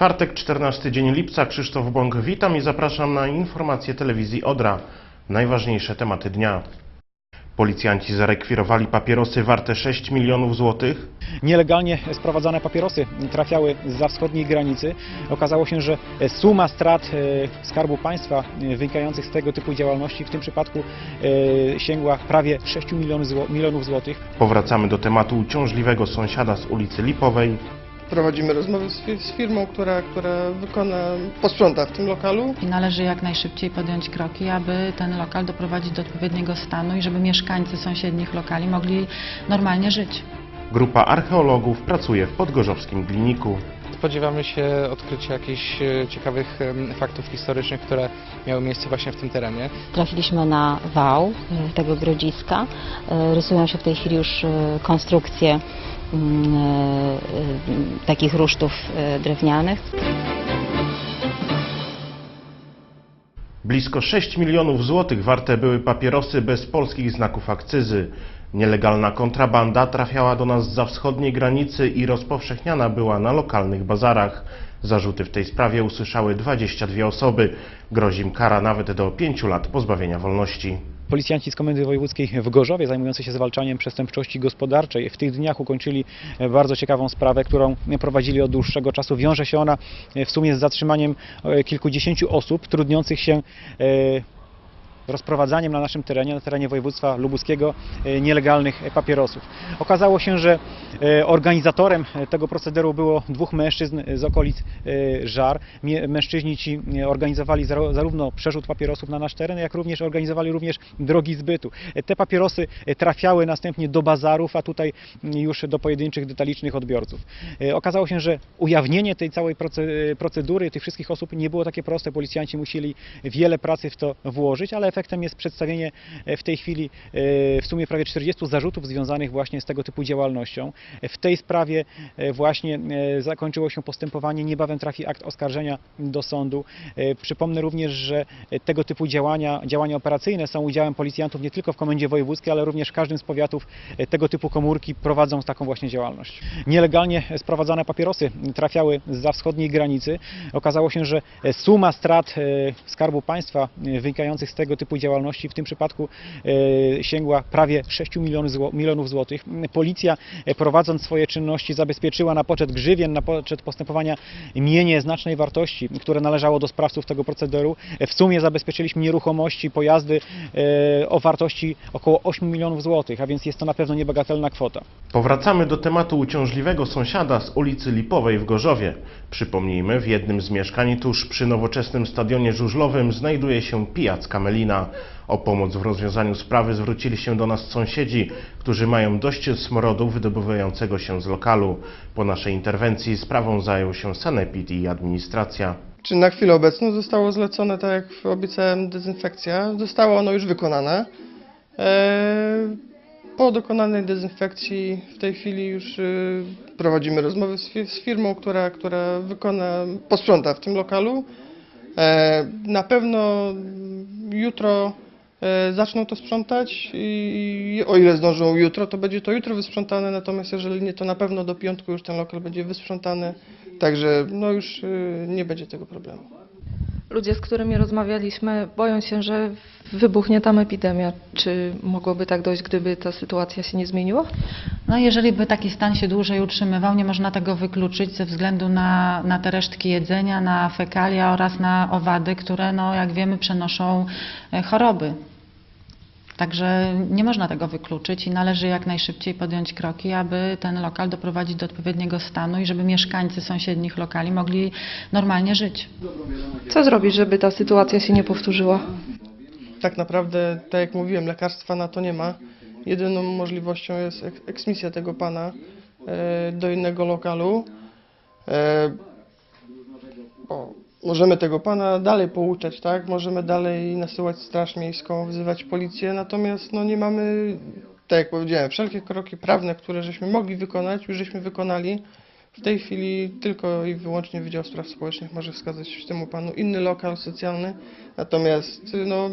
Czwartek, 14 dzień lipca, Krzysztof Bąk, witam i zapraszam na informacje telewizji Odra. Najważniejsze tematy dnia. Policjanci zarekwirowali papierosy warte 6 milionów złotych. Nielegalnie sprowadzane papierosy trafiały za wschodniej granicy. Okazało się, że suma strat e, Skarbu Państwa e, wynikających z tego typu działalności w tym przypadku e, sięgła prawie 6 milionów, zło, milionów złotych. Powracamy do tematu uciążliwego sąsiada z ulicy Lipowej. Prowadzimy rozmowy z, z firmą, która, która wykona, posprząta w tym lokalu. I należy jak najszybciej podjąć kroki, aby ten lokal doprowadzić do odpowiedniego stanu i żeby mieszkańcy sąsiednich lokali mogli normalnie żyć. Grupa archeologów pracuje w podgorzowskim Gliniku. Spodziewamy się odkrycia jakichś e, ciekawych faktów historycznych, które miały miejsce właśnie w tym terenie. Trafiliśmy na wał e, tego grodziska. E, Rysują się w tej chwili już konstrukcje takich rusztów e, drewnianych. Blisko 6 milionów złotych warte były papierosy bez polskich znaków akcyzy. Nielegalna kontrabanda trafiała do nas za wschodniej granicy i rozpowszechniana była na lokalnych bazarach. Zarzuty w tej sprawie usłyszały 22 osoby. Grozi im kara nawet do 5 lat pozbawienia wolności. Policjanci z Komendy Wojewódzkiej w Gorzowie zajmujący się zwalczaniem przestępczości gospodarczej w tych dniach ukończyli e, bardzo ciekawą sprawę, którą prowadzili od dłuższego czasu. Wiąże się ona e, w sumie z zatrzymaniem e, kilkudziesięciu osób trudniących się rozprowadzaniem na naszym terenie, na terenie województwa lubuskiego e, nielegalnych e, papierosów. Okazało się, że e, organizatorem tego procederu było dwóch mężczyzn z okolic Żar. Mężczyźni ci organizowali zarówno przerzut papierosów na nasz teren, jak również organizowali również drogi zbytu. Te papierosy trafiały następnie do bazarów, a tutaj już do pojedynczych detalicznych odbiorców. Okazało się, że ujawnienie tej całej proce- procedury, tych wszystkich osób nie było takie proste. Policjanci musieli wiele pracy w to włożyć, ale efektem jest przedstawienie e, w tej chwili e, w sumie prawie 40 zarzutów związanych właśnie z tego typu działalnością. W tej sprawie e, właśnie zakończyło się postępowanie, niebawem trafi akt oskarżenia do sądu. Przypomnę również, że tego typu działania, działania operacyjne są udziałem policjantów nie tylko w Komendzie Wojewódzkiej, ale również w każdym z powiatów tego typu komórki prowadzą taką właśnie działalność. Nielegalnie sprowadzane papierosy trafiały za wschodniej granicy. Okazało się, że suma strat Skarbu Państwa wynikających z tego typu działalności w tym przypadku e, sięgła prawie 6 milionów, zło, milionów złotych. Policja e, prowadząc swoje czynności zabezpieczyła na poczet grzywien, na poczet postępowania mienie znacznej wartości, które należało do sprawców tego procederu. E, W sumie zabezpieczyliśmy nieruchomości, pojazdy o wartości około 8 milionów złotych, a więc jest to na pewno niebagatelna kwota. Powracamy do tematu uciążliwego sąsiada z ulicy Lipowej w Gorzowie. Przypomnijmy, w jednym z mieszkań tuż przy nowoczesnym stadionie żużlowym znajduje się pijac Kamelina. O pomoc w rozwiązaniu sprawy zwrócili się do nas sąsiedzi, którzy mają dość smrodu wydobywającego się z lokalu. Po naszej interwencji sprawą zajął się sanepid i administracja. Czy na chwilę obecną zostało zlecone, tak jak obiecałem, dezynfekcja. Zostało ono już wykonane. E, Po dokonanej dezynfekcji w tej chwili już y, prowadzimy rozmowy z firmą, która, która wykona, posprząta w tym lokalu. E, Na pewno jutro e, zaczną to sprzątać i o ile zdążą jutro, to będzie to jutro wysprzątane, natomiast jeżeli nie, to na pewno do piątku już ten lokal będzie wysprzątany, także no już y, nie będzie tego problemu. Ludzie, z którymi rozmawialiśmy, boją się, że wybuchnie tam epidemia. Czy mogłoby tak dojść, gdyby ta sytuacja się nie zmieniła? No jeżeli by taki stan się dłużej utrzymywał, nie można tego wykluczyć ze względu na, na te resztki jedzenia, na fekalia oraz na owady, które no jak wiemy przenoszą e, choroby. Także nie można tego wykluczyć i należy jak najszybciej podjąć kroki, aby ten lokal doprowadzić do odpowiedniego stanu i żeby mieszkańcy sąsiednich lokali mogli normalnie żyć. Co zrobić, żeby ta sytuacja się nie powtórzyła? Tak naprawdę, tak jak mówiłem, lekarstwa na to nie ma. Jedyną możliwością jest ek- eksmisja tego pana e, do innego lokalu. E, bo możemy tego pana dalej pouczać, tak? Możemy dalej nasyłać straż miejską, wzywać policję, natomiast no nie mamy, tak jak powiedziałem, wszelkie kroki prawne, które żeśmy mogli wykonać, już żeśmy wykonali. W tej chwili tylko i wyłącznie Wydział Spraw Społecznych może wskazać temu panu inny lokal socjalny, natomiast no, e,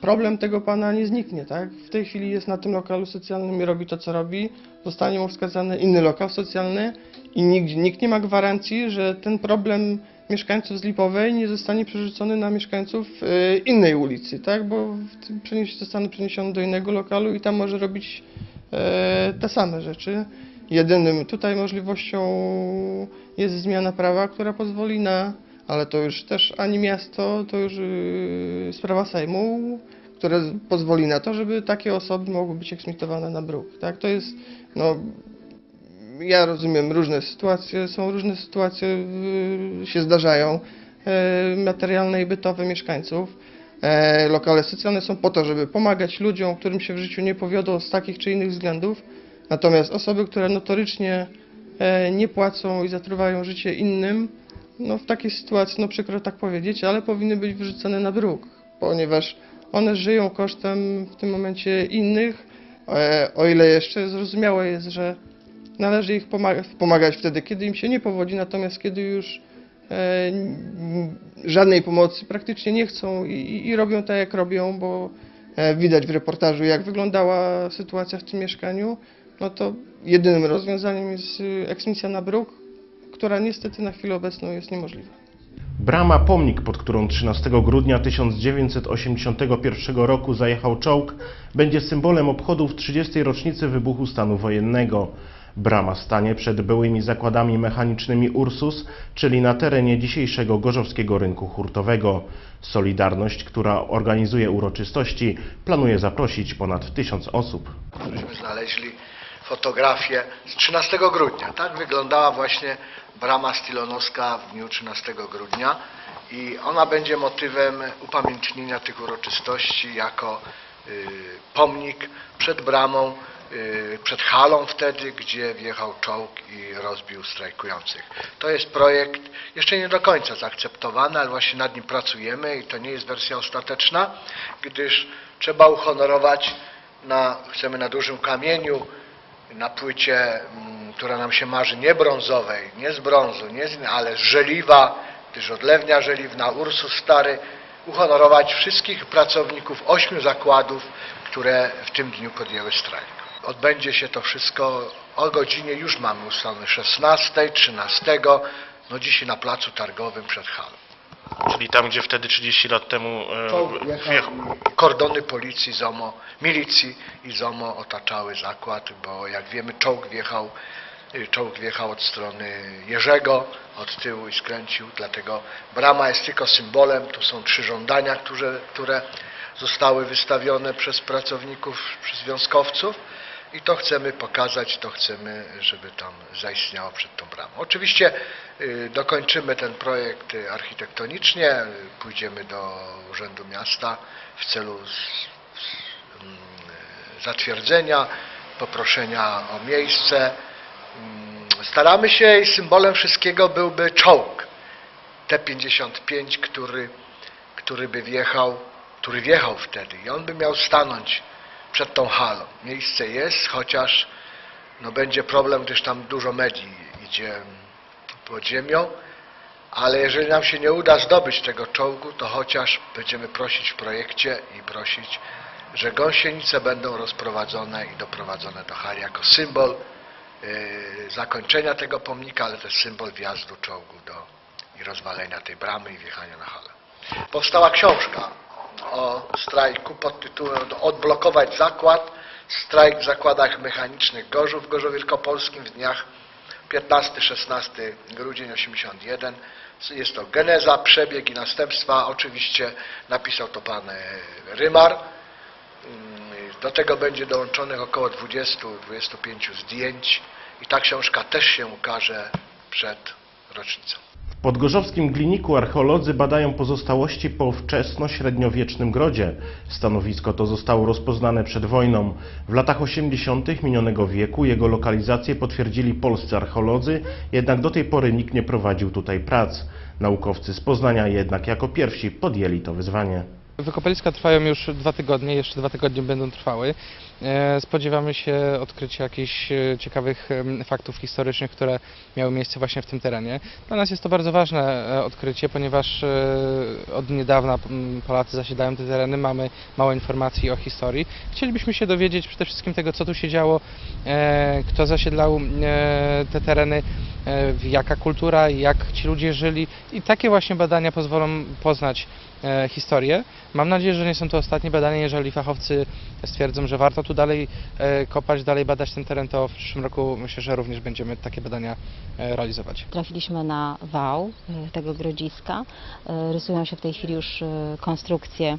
problem tego pana nie zniknie, tak? W tej chwili jest na tym lokalu socjalnym i robi to, co robi. Zostanie mu wskazany inny lokal socjalny i nikt, nikt nie ma gwarancji, że ten problem mieszkańców z Lipowej nie zostanie przerzucony na mieszkańców e, innej ulicy, tak? Bo przenieś, zostaną przeniesione do innego lokalu i tam może robić e, te same rzeczy. Jedynym tutaj możliwością jest zmiana prawa, która pozwoli na, ale to już też ani miasto, to już yy, sprawa Sejmu, które pozwoli na to, żeby takie osoby mogły być eksmitowane na bruk. Tak? To jest, no, ja rozumiem różne sytuacje, są różne sytuacje, yy, się zdarzają, yy, materialne i bytowe mieszkańców. E, Lokale socjalne są po to, żeby pomagać ludziom, którym się w życiu nie powiodło z takich czy innych względów. Natomiast osoby, które notorycznie e, nie płacą i zatruwają życie innym, no w takiej sytuacji, no przykro tak powiedzieć, ale powinny być wyrzucone na bruk, ponieważ one żyją kosztem w tym momencie innych, e, o ile jeszcze zrozumiałe jest, że należy ich pomaga- pomagać wtedy, kiedy im się nie powodzi, natomiast kiedy już e, żadnej pomocy praktycznie nie chcą i, i- robią tak, jak robią, bo e, widać w reportażu, jak wyglądała sytuacja w tym mieszkaniu, no to jedynym rozwiązaniem jest eksmisja na bruk, która niestety na chwilę obecną jest niemożliwa. Brama Pomnik, pod którą 13 grudnia 1981 roku zajechał czołg, będzie symbolem obchodów 30. rocznicy wybuchu stanu wojennego. Brama stanie przed byłymi zakładami mechanicznymi Ursus, czyli na terenie dzisiejszego Gorzowskiego Rynku Hurtowego. Solidarność, która organizuje uroczystości, planuje zaprosić ponad tysiąc osób. żeśmy znaleźli fotografię z 13 grudnia. Tak wyglądała właśnie brama Stilonowska w dniu 13 grudnia i ona będzie motywem upamiętnienia tych uroczystości jako y, pomnik przed bramą, y, przed halą wtedy, gdzie wjechał czołg i rozbił strajkujących. To jest projekt jeszcze nie do końca zaakceptowany, ale właśnie nad nim pracujemy i to nie jest wersja ostateczna, gdyż trzeba uhonorować na, chcemy na dużym kamieniu, na płycie, mm, która nam się marzy, nie brązowej, nie z brązu, nie z, ale żeliwa, gdyż odlewnia żeliwna, Ursus Stary, uhonorować wszystkich pracowników ośmiu zakładów, które w tym dniu podjęły strajk. Odbędzie się to wszystko o godzinie, już mamy ustalone 16, 13, no dzisiaj na placu targowym przed halą. Czyli tam, gdzie wtedy 30 lat temu Czołg wjechał, kordony policji, ZOMO, milicji i ZOMO otaczały zakład, bo jak wiemy czołg wjechał, y, czołg wjechał od strony Jerzego, od tyłu i skręcił, dlatego brama jest tylko symbolem, tu są trzy żądania, które, które zostały wystawione przez pracowników, przez związkowców i to chcemy pokazać, to chcemy, żeby tam zaistniało przed tą bramą. Oczywiście y, dokończymy ten projekt y, architektonicznie, y, pójdziemy do Urzędu Miasta w celu zatwierdzenia, poproszenia o miejsce. Mm, Staramy się i symbolem wszystkiego byłby czołg T-55, który, który by wjechał, który wjechał wtedy i on by miał stanąć przed tą halą. Miejsce jest, chociaż no będzie problem, gdyż tam dużo medii idzie pod ziemią, ale jeżeli nam się nie uda zdobyć tego czołgu, to chociaż będziemy prosić w projekcie i prosić, że gąsienice będą rozprowadzone i doprowadzone do hali jako symbol yy, zakończenia tego pomnika, ale też symbol wjazdu czołgu do, i rozwalenia tej bramy i wjechania na halę. Powstała książka o strajku pod tytułem Odblokować zakład. Strajk w zakładach mechanicznych Gorzów w Gorzowie Wielkopolskim w dniach 15-16 grudzień 81. Jest to geneza, przebieg i następstwa. Oczywiście napisał to pan e, Rymar. Mm, Do tego będzie dołączonych około 20-25 zdjęć i ta książka też się ukaże przed rocznicą. W podgorzowskim Gliniku archeolodzy badają pozostałości po wczesno-średniowiecznym grodzie. Stanowisko to zostało rozpoznane przed wojną. W latach 80. minionego wieku jego lokalizację potwierdzili polscy archeolodzy, jednak do tej pory nikt nie prowadził tutaj prac. Naukowcy z Poznania jednak jako pierwsi podjęli to wyzwanie. Wykopaliska trwają już dwa tygodnie, jeszcze dwa tygodnie będą trwały. E, Spodziewamy się odkrycia jakichś e, ciekawych faktów historycznych, które miały miejsce właśnie w tym terenie. Dla nas jest to bardzo ważne e, odkrycie, ponieważ od niedawna Polacy zasiadają te tereny, mamy mało informacji o historii. Chcielibyśmy się dowiedzieć przede wszystkim tego, co tu się działo, kto zasiedlał te tereny, jaka kultura, jak ci ludzie żyli i takie właśnie badania pozwolą poznać historię. Mam nadzieję, że nie są to ostatnie badania. Jeżeli fachowcy stwierdzą, że warto tu dalej e, kopać, dalej badać ten teren, to w przyszłym roku myślę, że również będziemy takie badania e, realizować. Trafiliśmy na wał e, tego grodziska. E, Rysują się w tej chwili już e, konstrukcje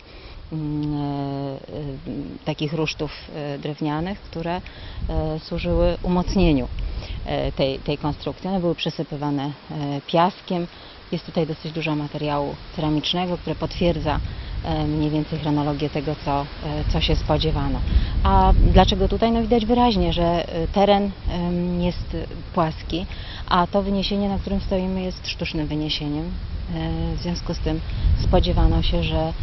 mm, e, e, takich rusztów e, drewnianych, które e, służyły umocnieniu e, tej, tej konstrukcji. One były przesypywane e, piaskiem. Jest tutaj dosyć dużo materiału ceramicznego, które potwierdza e, mniej więcej chronologię tego, co, e, co się spodziewano. A dlaczego tutaj? No widać wyraźnie, że e, teren jest płaski, a to wyniesienie, na którym stoimy, jest sztucznym wyniesieniem. E, W związku z tym spodziewano się, że e,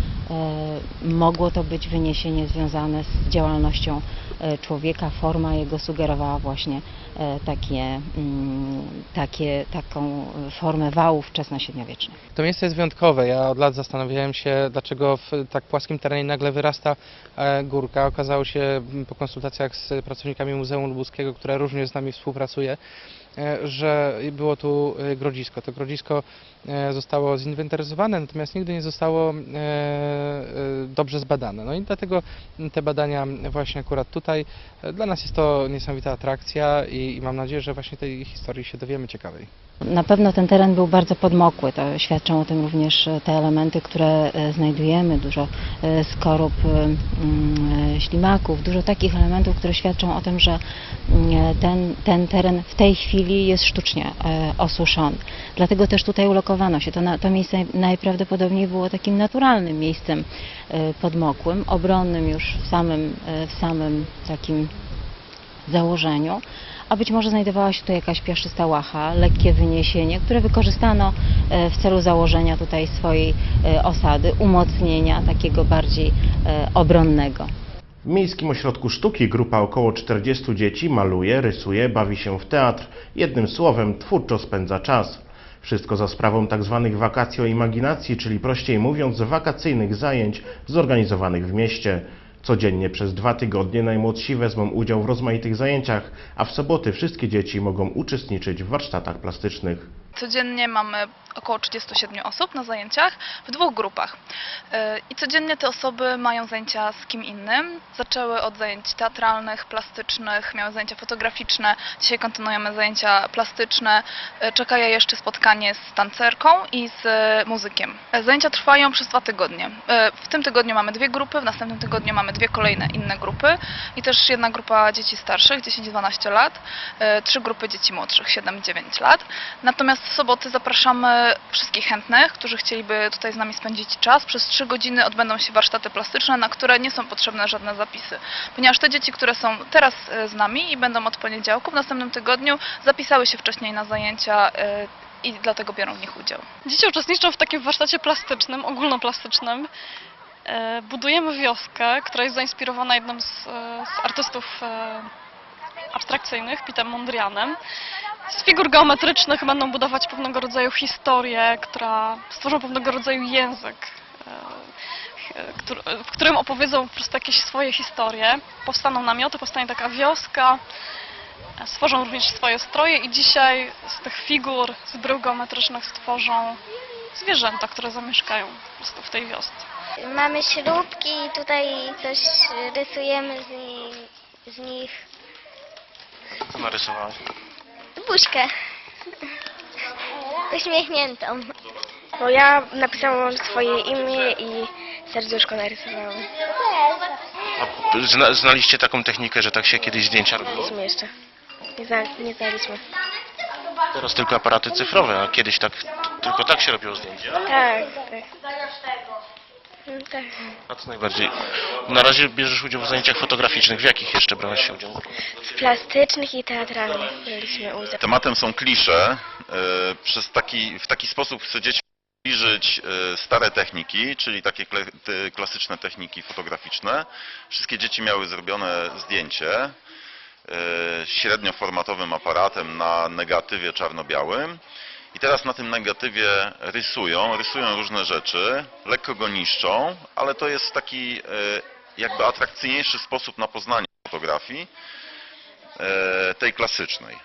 mogło to być wyniesienie związane z działalnością e, człowieka. Forma jego sugerowała właśnie takie, mm, takie, taką formę wałów wczesnośredniowiecznych. To miejsce jest wyjątkowe. Ja od lat zastanawiałem się, dlaczego w tak płaskim terenie nagle wyrasta górka. Okazało się po konsultacjach z pracownikami Muzeum Lubuskiego, które również z nami współpracuje, że było tu e, grodzisko. To grodzisko e, zostało zinwentaryzowane, natomiast nigdy nie zostało e, e, dobrze zbadane. No i dlatego te badania właśnie akurat tutaj. E, Dla nas jest to niesamowita atrakcja i, mam nadzieję, że właśnie tej historii się dowiemy ciekawej. Na pewno ten teren był bardzo podmokły. To świadczą o tym również e, te elementy, które e, znajdujemy. Dużo e, skorup e, e, ślimaków, dużo takich elementów, które świadczą o tym, że mm, ten, ten teren w tej chwili jest sztucznie e, osuszony. Dlatego też tutaj ulokowano się. To, to miejsce najprawdopodobniej było takim naturalnym miejscem e, podmokłym, obronnym już w samym, e, w samym takim założeniu, a być może znajdowała się tu jakaś piaszczysta łacha, lekkie wyniesienie, które wykorzystano w celu założenia tutaj swojej osady, umocnienia takiego bardziej obronnego. W Miejskim Ośrodku Sztuki grupa około 40 dzieci maluje, rysuje, bawi się w teatr, jednym słowem twórczo spędza czas. Wszystko za sprawą tzw. wakacji o imaginacji, czyli prościej mówiąc wakacyjnych zajęć zorganizowanych w mieście. Codziennie przez dwa tygodnie najmłodsi wezmą udział w rozmaitych zajęciach, a w soboty wszystkie dzieci mogą uczestniczyć w warsztatach plastycznych. Codziennie mamy około 37 osób na zajęciach w dwóch grupach. Yy, I codziennie te osoby mają zajęcia z kim innym. Zaczęły od zajęć teatralnych, plastycznych, miały zajęcia fotograficzne. Dzisiaj kontynuujemy zajęcia plastyczne. Yy, Czeka je jeszcze spotkanie z tancerką i z yy, muzykiem. Zajęcia trwają przez dwa tygodnie. W tym tygodniu mamy dwie grupy, w następnym tygodniu mamy dwie kolejne inne grupy i też jedna grupa dzieci starszych, 10-12 lat, trzy grupy dzieci młodszych, 7-9 lat. Natomiast w soboty zapraszamy wszystkich chętnych, którzy chcieliby tutaj z nami spędzić czas. Przez 3 godziny odbędą się warsztaty plastyczne, na które nie są potrzebne żadne zapisy. Ponieważ te dzieci, które są teraz e, z nami i będą od poniedziałku w następnym tygodniu, zapisały się wcześniej na zajęcia e, i dlatego biorą w nich udział. Dzieci uczestniczą w takim warsztacie plastycznym, ogólnoplastycznym. E, Budujemy wioskę, która jest zainspirowana jednym z, z artystów abstrakcyjnych, Pitem Mondrianem. Z figur geometrycznych będą budować pewnego rodzaju historię, która stworzą pewnego rodzaju język, e, w którym opowiedzą po prostu jakieś swoje historie. Powstaną namioty, powstanie taka wioska, e, stworzą również swoje stroje i dzisiaj z tych figur, z brył geometrycznych stworzą zwierzęta, które zamieszkają po prostu w tej wiosce. Mamy śrubki i tutaj coś rysujemy z nich. Co narysowałaś? Buźkę. Uśmiechniętą. Bo ja napisałam swoje imię i serduszko narysowałam. A zna, znaliście taką technikę, że tak się kiedyś zdjęcia robiło? Znaliśmy jeszcze. Nie, zna, nie znaliśmy. Teraz tylko aparaty cyfrowe, a kiedyś tak tylko tak się robiło zdjęcia. Tak, tak. No, tak. A co najbardziej? Na razie bierzesz udział w zajęciach fotograficznych. W jakich jeszcze brałeś udział? W plastycznych i teatralnych braliśmy udział. Tematem są klisze. E, Przez taki, w taki sposób chcę dzieci zbliżyć e, stare techniki, czyli takie kle- te klasyczne techniki fotograficzne. Wszystkie dzieci miały zrobione zdjęcie e, średnioformatowym aparatem na negatywie czarno-białym. I teraz na tym negatywie rysują, rysują różne rzeczy, lekko go niszczą, ale to jest taki e, jakby atrakcyjniejszy sposób na poznanie fotografii e, tej klasycznej.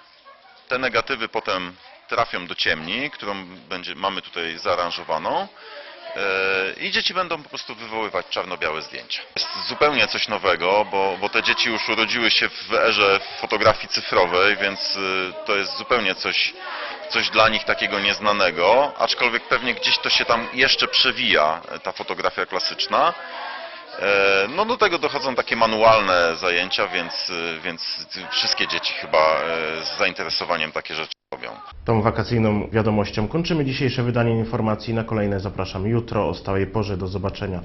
Te negatywy potem trafią do ciemni, którą będzie, mamy tutaj zaaranżowaną i dzieci będą po prostu wywoływać czarno-białe zdjęcia. Jest zupełnie coś nowego, bo, bo te dzieci już urodziły się w erze fotografii cyfrowej, więc e, to jest zupełnie coś, coś dla nich takiego nieznanego, aczkolwiek pewnie gdzieś to się tam jeszcze przewija, e, ta fotografia klasyczna. E, No do tego dochodzą takie manualne zajęcia, więc, e, więc wszystkie dzieci chyba e, z zainteresowaniem takie rzeczy. Tą wakacyjną wiadomością kończymy dzisiejsze wydanie informacji. Na kolejne zapraszam jutro o stałej porze. Do zobaczenia.